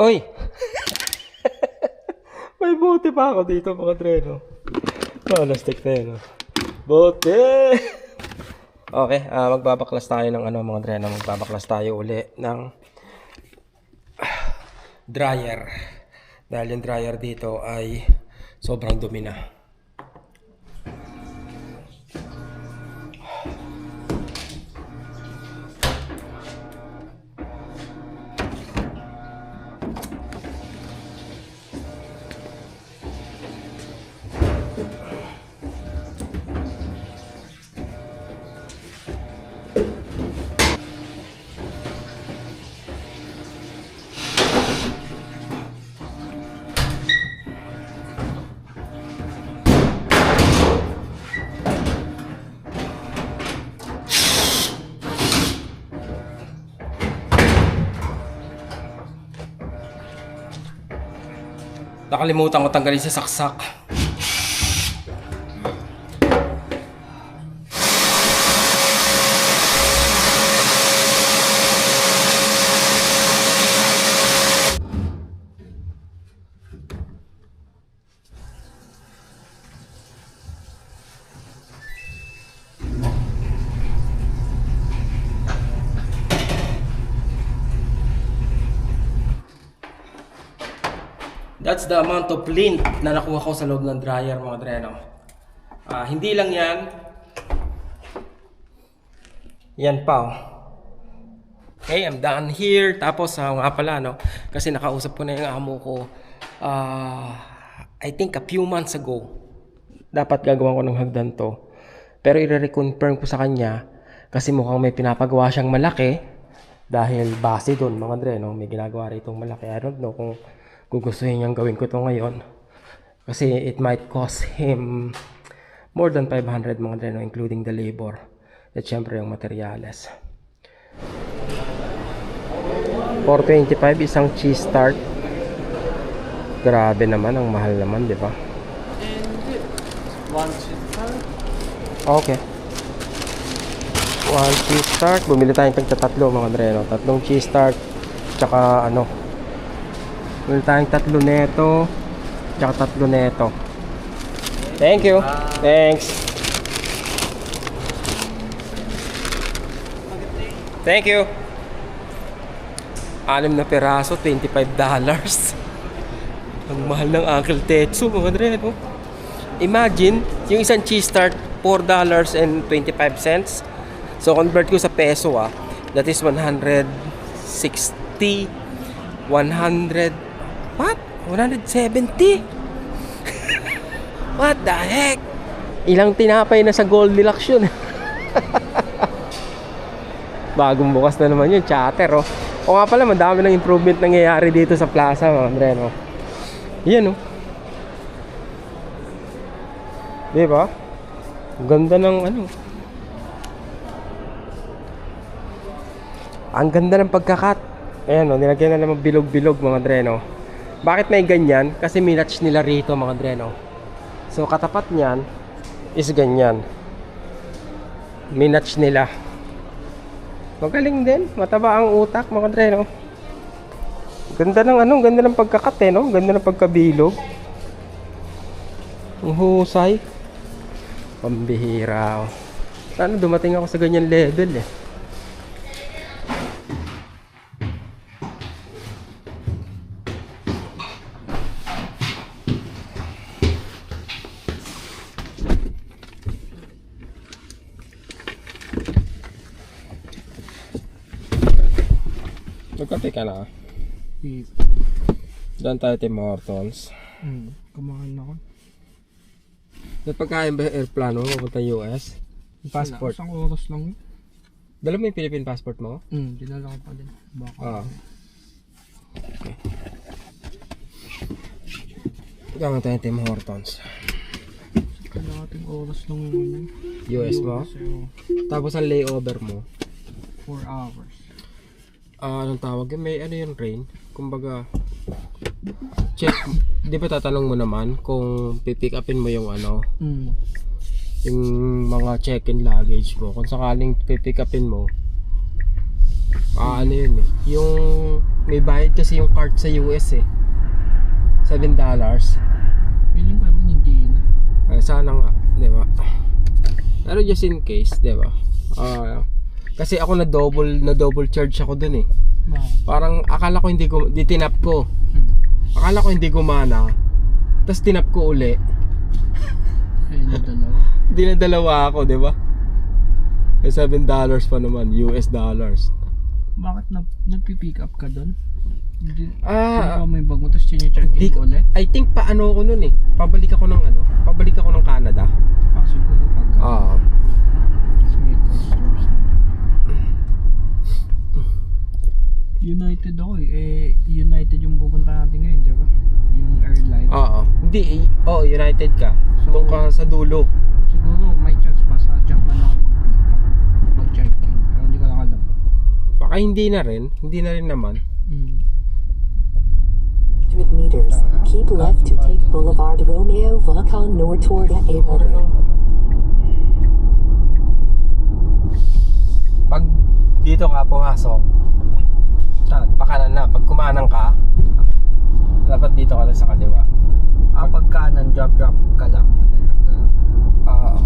Oy! May bote pa ako dito mga treno. Oh, nastik na yun. oh. Bote! Okay, ah magbabaklas tayo ng ano mga treno. Magbabaklas tayo uli ng dryer. Dahil yung dryer dito ay sobrang dumi na. Nakalimutan ko tanggalin sa saksak. That's the amount of lint na nakuha ko sa loob ng dryer mga dreno. Ah, hindi lang yan. Yan pa oh. Okay, I'm done here. Tapos ah, nga pala no, kasi nakausap ko na yung amo ko ah, I think a few months ago. Dapat gagawa ko ng hagdan to. Pero i-reconfirm ko sa kanya kasi mukhang may pinapagawa siyang malaki dahil base doon mga dre no, may ginagawa rito malaki. I don't know kung gugustuhin niyang gawin ko to ngayon. Kasi it might cost him more than 500 mga dre no, including the labor at syempre yung materyales. 425 isang cheese tart. Grabe naman, ang mahal naman, di ba? One cheese Okay. One cheese tart. Bumili tayong tagta tatlo mga dreno. Tatlong cheese tart. Tsaka ano. Bumili tayong tatlo neto. Tsaka tatlo neto. Thank you. Thanks. Thank you. Anim na peraso, $25. Ang mahal ng Uncle Tetsu, mga dreno. Imagine, yung isang cheese tart, $4.25. So, convert ko sa peso ah. That is 160, 100, what? 170? what the heck? Ilang tinapay na sa Goldilocks yun. Bagong bukas na naman yun, chatter oh. O nga pala, madami ng improvement nangyayari dito sa plaza, mga Andre, no? Yan oh. Di ba? Ang Ganda ng ano. Ang ganda ng pagkakat. Ayan o, nilagyan na naman bilog-bilog mga dreno. Bakit may ganyan? Kasi minatch nila rito mga dreno. So katapat niyan is ganyan. Minatch nila. Magaling din. Mataba ang utak mga dreno. Ganda ng ano, ganda ng pagkakat eh, no? Ganda ng pagkabilog. Ang husay. Pambihira. oh. Sana dumating ako sa ganyan level eh. Magkape ka na. Doon tayo Tim Hortons. Hmm, kumain ako. May pagkain ba airplano papunta US? Yung passport. Isang oras lang. Dala mo yung Philippine passport mo? Hmm, dinala ko pa din. Baka. Oo. Gamit tayo Tim Hortons. Kalahating oras lang yun yun. US mo? Kasi Tapos ang layover mo. 4 hours. Ah, anong tawag yun? May ano yung rain? Kumbaga, check. Di ba tatanong mo naman kung pipick upin mo yung ano, Hmm. yung mga check-in luggage mo. Kung sakaling pipick upin mo, Ah, ano yun eh. Yung may bayad kasi yung card sa US eh. 7 dollars. Feeling ko naman hindi na. Ah, sana nga, 'di ba? Pero just in case, 'di ba? Ah, kasi ako na double na double charge ako dun eh. Parang akala ko hindi ko di tinap ko. Hmm. Akala ko hindi gumana. Tapos tinap ko uli. Hindi na dalawa ako, 'di ba? Eh 7 dollars pa naman, US dollars. Bakit na, nagpi-pick up ka doon? Hindi. Ah, Ah, may bag mo tapos chinecheck in ko- mo ulit? I think paano ako nun eh. Pabalik ako ng ano, pabalik ako ng Canada. Ah, siguro pag Ah. May customs. United ako eh. Eh, United yung pupunta natin ngayon, di ba? Yung airline. Oo. Hindi eh. Oh, United ka. So- Doon ka sa dulo. Siguro may chance pa sa Japan ako mag-pick up. Mag-check-in. Pero hindi ko lang alam. Baka hindi na rin. Hindi na rin naman. Hmm. 100 meters. Keep left to take Boulevard Romeo Volcan North toward the airport. Pag dito ka pumasok, Saan? pakanan na. Pag kumanang ka, dapat dito ka na sa kaliwa. Ah, pag kanan, lang. Drop ka lang. Oo.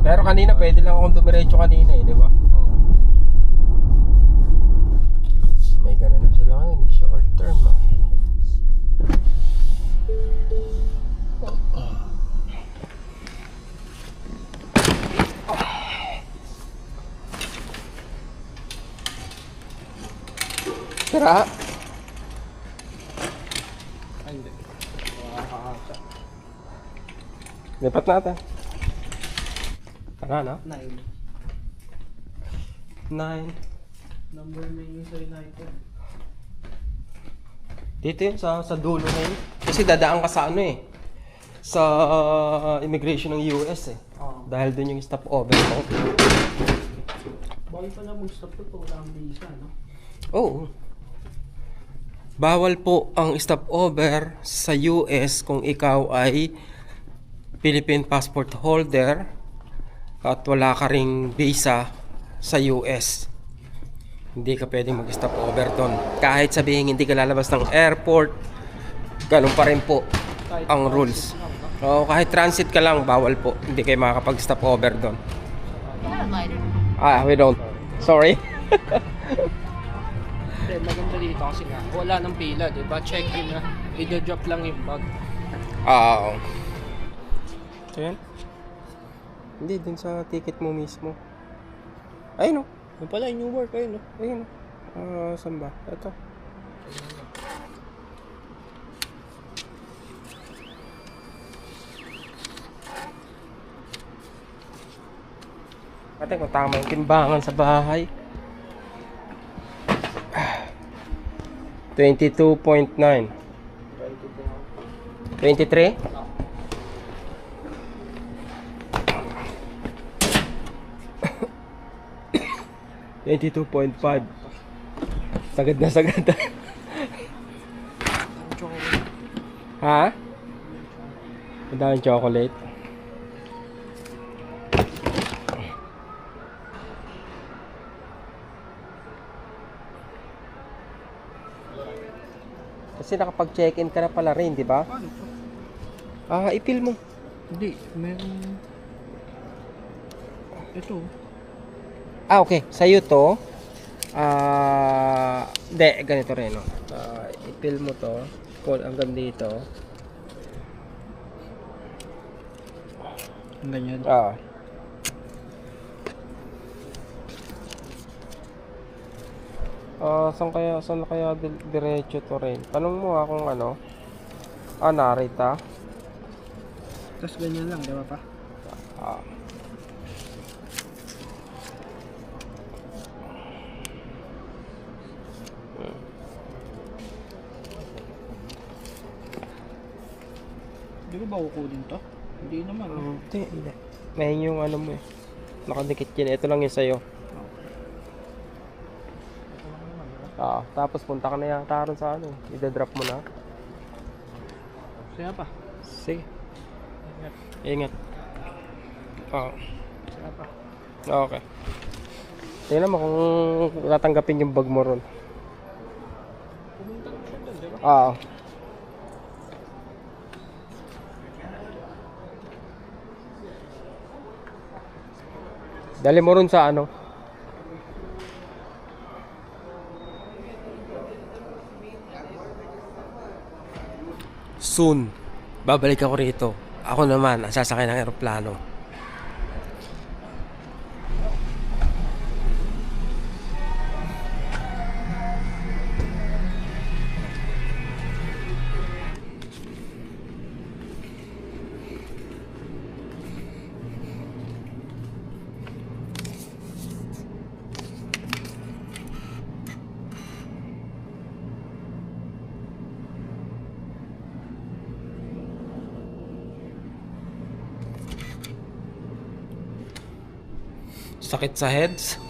Pero kanina pwede lang akong dumiretso kanina eh, di ba? Oo. May ganun na sila ngayon, eh, short term ah. Tara. Ay, hindi. Lipat natin. Tara na. Nine. Nine. Number na yung sa United. Dito yun sa, sa dulo na yun. Kasi dadaan ka sa ano eh. Sa uh, immigration ng US eh. Oo. Dahil dun yung stopover mo. Bawal pa na mag-stop to. Wala ang visa, no? Oo. Bawal po ang stopover sa US kung ikaw ay Philippine passport holder at wala ka ring visa sa US. Hindi ka pwedeng mag-stop over doon. Kahit sabihin hindi ka lalabas ng airport, ganun pa rin po ang rules. Oo, kahit transit ka lang, bawal po. Hindi kayo makakapag-stop over doon. Ah, we don't. Sorry. Hindi, maganda dito kasi nga, wala nang pila, di ba? Check-in na, i-drop lang yung bag. Ah, Oo. Ayan. Hindi, dun sa ticket mo mismo. Ayun o. Yung pala, yung Newark, ayun, no? Ayun o. Ah, saan ba? Ito. Ate, kung tama yung timbangan sa bahay. 22.9 23? Twenty-two point five. Sagad na sagad. Ang ha? Madaming chocolate. Kasi nakapag-check-in ka na pala rin, di ba? Paano to? Ah, ipil mo. Hindi, meron... Ito. Ah, okay. Sa'yo to. Ah, hindi, ganito rin, no. Ah, ipil mo to. Kung hanggang dito. Ganyan. Ah. Ah, saan kaya, saan kaya di- diretso to rin? Tanong mo nga kung ano. Ah, narita. Tapos ganyan lang, di ba pa? Ah. Di ba ba kukunin to? Hindi naman. no? Hindi, hindi. May yung ano mo eh. Nakadikit yun. Ito lang yung sa'yo. Ah, tapos punta ka na yata ron sa ano. Ida-drop mo na. Saya pa. Sige. Ingat. Ingat. Ah, Saya pa. okay. Tingnan mo kung tatanggapin yung bag mo ron. Oo. Dali mo ron sa ano? Soon, babalik ako rito. Ako naman, ang sasakay ng eroplano. Sakit sa heads.